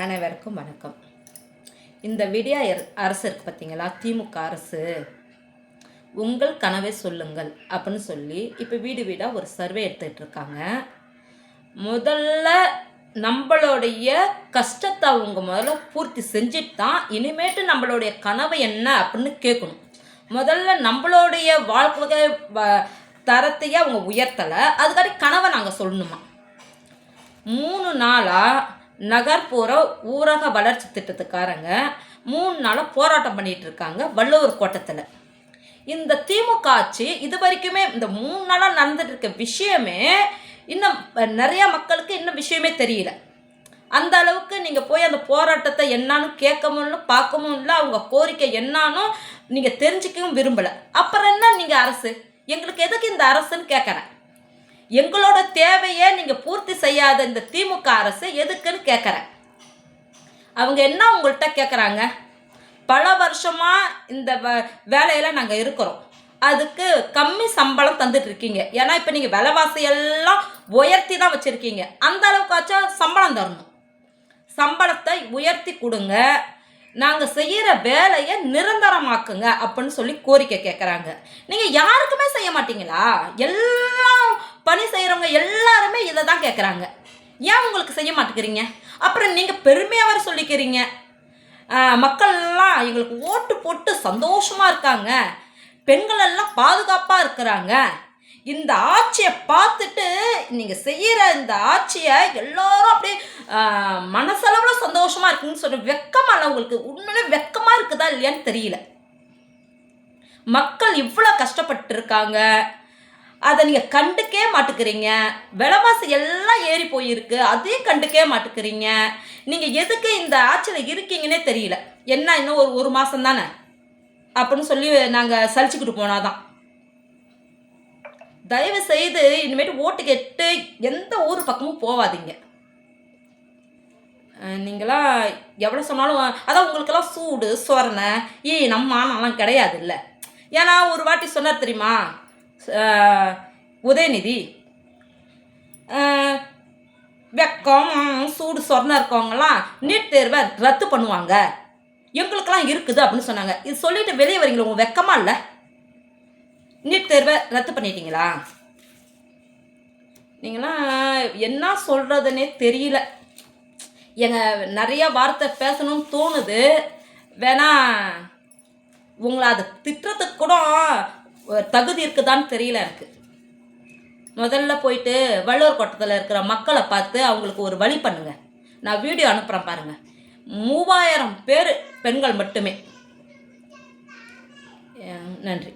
அனைவருக்கும் வணக்கம். இந்த விடியா அரசு இருக்கு பார்த்தீங்களா திமுக அரசு. உங்கள் கனவை சொல்லுங்கள் அப்படின்னு சொல்லி இப்போ வீடு வீடாக ஒரு சர்வே எடுத்துகிட்டு இருக்காங்க. முதல்ல நம்மளுடைய கஷ்டத்தை அவங்க முதல்ல பூர்த்தி செஞ்சுட்டு தான் இனிமேட்டு நம்மளுடைய கனவு என்ன அப்படின்னு கேட்கணும். முதல்ல நம்மளுடைய வாழ்க்கை வ- தரத்தையே அவங்க உயர்த்தலை. அதுக்காட்டி கனவை நாங்கள் சொல்லணுமா? மூணு நாளாக நகர்ப்புற ஊரக வளர்ச்சி திட்டத்துக்காரங்க மூணு நாளாக போராட்டம் பண்ணிட்டு இருக்காங்க வள்ளுவர் கோட்டத்தில். இந்த திமுக ஆட்சி இது வரைக்குமே இந்த மூணு நாளாக நடந்துட்டு இருக்க விஷயமே இன்னும் நிறைய மக்களுக்கு இன்னும் விஷயமே தெரியல. அந்த அளவுக்கு நீங்கள் போய் அந்த போராட்டத்தை என்னான்னு கேட்கவும் இல்லை பார்க்கவும் இல்லை அவங்க கோரிக்கை என்னான்னு நீங்கள் தெரிஞ்சிக்கவும் விரும்பலை. அப்புறம் என்ன நீங்கள் அரசு? எங்களுக்கு எதுக்கு இந்த அரசுன்னு கேட்குறேன் எங்களோட தேவையை நீங்கள் பூர்த்தி செய்யாத இந்த திமுக அரசு எதுக்குன்னு கேட்குறேன் அவங்க என்ன உங்கள்கிட்ட கேட்குறாங்க பல வருஷமாக இந்த வ வேலையில் நாங்கள் இருக்கிறோம். அதுக்கு கம்மி சம்பளம் தந்துட்டு இருக்கீங்க. ஏன்னா இப்போ நீங்கள் விலைவாசி எல்லாம் உயர்த்தி தான் வச்சுருக்கீங்க. அந்த அளவுக்காச்சும் சம்பளம் தரணும். சம்பளத்தை உயர்த்தி கொடுங்க. நாங்கள் செய்கிற வேலையை நிரந்தரமாக்குங்க அப்படின்னு சொல்லி கோரிக்கை கேட்குறாங்க நீங்கள் யாருக்குமே செய்ய மாட்டீங்களா? எல்லாம் பணி செய்கிறவங்க எல்லாருமே இதை தான் கேட்குறாங்க ஏன் உங்களுக்கு செய்ய மாட்டேங்கிறீங்க? அப்புறம் நீங்கள் பெருமையாக வர சொல்லிக்கிறீங்க. மக்கள்லாம் எங்களுக்கு ஓட்டு போட்டு சந்தோஷமாக இருக்காங்க. பெண்கள் எல்லாம் பாதுகாப்பாக இருக்கிறாங்க. இந்த ஆட்சியை பார்த்துட்டு நீங்கள் செய்கிற இந்த ஆட்சியை எல்லோரும் அப்படியே மனசளவில் சந்தோஷமாக இருக்குன்னு சொல்கிற வெக்கமாக உங்களுக்கு உண்மையிலே வெக்கமாக இருக்குதா இல்லையான்னு தெரியல. மக்கள் இவ்வளோ கஷ்டப்பட்டு இருக்காங்க அதை நீங்கள் கண்டுக்கே மாட்டுக்கிறீங்க. விலைவாசி எல்லாம் ஏறி போயிருக்கு. அதையும் கண்டுக்கே மாட்டுக்கிறீங்க. நீங்கள் எதுக்கு இந்த ஆட்சியில் இருக்கீங்கன்னே தெரியல. என்ன இன்னும் ஒரு ஒரு மாதம் தானே? அப்படின்னு சொல்லி நாங்கள் சலிச்சுக்கிட்டு போனாதான். தயவு செய்து இனிமேட்டு ஓட்டு கேட்டு எந்த ஊர் பக்கமும் போகாதீங்க நீங்களாம் எவ்வளோ சொன்னாலும் அதான் உங்களுக்கெல்லாம் சூடு சொரணை. ஏய் நம்ம ஆனாலாம் கிடையாது இல்லை ஏன்னா ஒரு வாட்டி சொன்னார் தெரியுமா? உதயநிதி. வெக்கம் சூடு சொரணம் இருக்கவங்கலாம் நீட் தேர்வை ரத்து பண்ணுவாங்க. எங்களுக்கெல்லாம் இருக்குது அப்படின்னு சொன்னாங்க. இது சொல்லிட்டு வெளியே வரீங்களா? உங்கள் வெக்கமாக இல்லை? நீட் தேர்வை ரத்து பண்ணிட்டீங்களா? நீங்களாம் என்ன சொல்கிறதுனே தெரியல. எங்க நிறைய வார்த்தை பேசணும்னு தோணுது. வேணா உங்களை அது திட்டுறதுக்கு கூட தகுதி இருக்குதான்னு தெரியல எனக்கு. முதல்ல போயிட்டு வள்ளுவர் கோட்டத்தில் இருக்கிற மக்களை பார்த்து அவங்களுக்கு ஒரு வழி பண்ணுங்க. நான் வீடியோ அனுப்புகிறேன் பாருங்க. மூவாயிரம் பேர் பெண்கள் மட்டுமே. நன்றி.